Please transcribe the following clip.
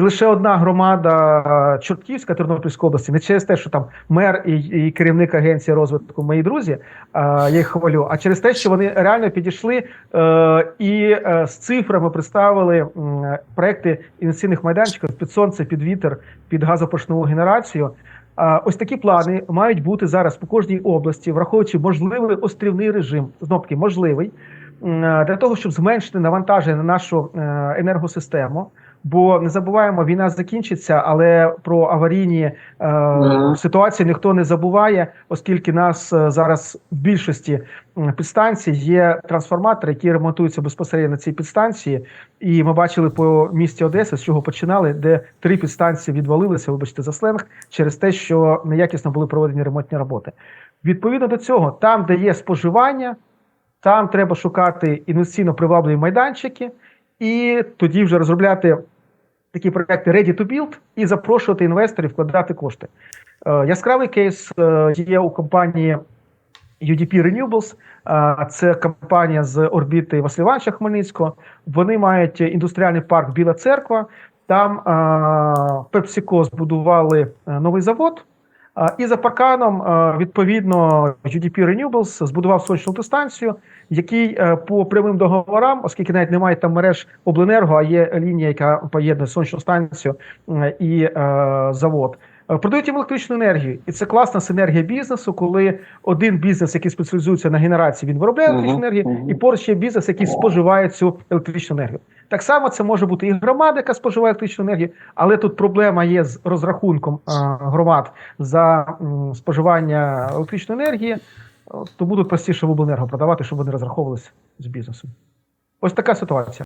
лише одна громада е, Чортківська Тернопільської області, не через те, що там мер і, і керівник агенції розвитку мої друзі, е, я їх хвалю, а через те, що вони реально підійшли е, і з цифрами представили проекти інвестиційних майданчиків під сонце, під вітер, під газопоршневу генерацію. Ось такі плани мають бути зараз по кожній області, враховуючи можливий острівний режим, знов таки можливий, для того, щоб зменшити навантаження на нашу енергосистему. Бо не забуваємо, війна закінчиться, але про аварійні е, Мгм. ситуації ніхто не забуває, оскільки нас е, зараз в більшості підстанцій є трансформатори, які ремонтуються безпосередньо на цій підстанції. І ми бачили по місті Одеси, з чого починали, де три підстанції відвалилися, вибачте за сленг, через те, що неякісно були проведені ремонтні роботи. Відповідно до цього, там, де є споживання, там треба шукати інвестиційно привабливі майданчики, і тоді вже розробляти такі проекти ready to build і запрошувати інвесторів вкладати кошти. Е, яскравий кейс е, є у компанії UDP Renewables. Е, Це компанія з орбіти Васильванча Хмельницького. Вони мають індустріальний парк Біла Церква. Там PepsiCo збудували новий завод. І за парканом, відповідно, UDP Renewables збудував сонячну дистанцію, який е, по прямим договорам, оскільки навіть немає там мереж обленерго, а є лінія, яка поєднує сонячну станцію е, і е, завод. Е, Продають їм електричну енергію, і це класна синергія бізнесу, коли один бізнес, який спеціалізується на генерації, він виробляє електричну енергію, і поруч є бізнес, який споживає цю електричну енергію. Так само це може бути і громада, яка споживає електричну енергію, але тут проблема є з розрахунком е, громад за м, споживання електричної енергії. То будуть простіше в обленерго продавати, щоб вони розраховувалися з бізнесом. Ось така ситуація.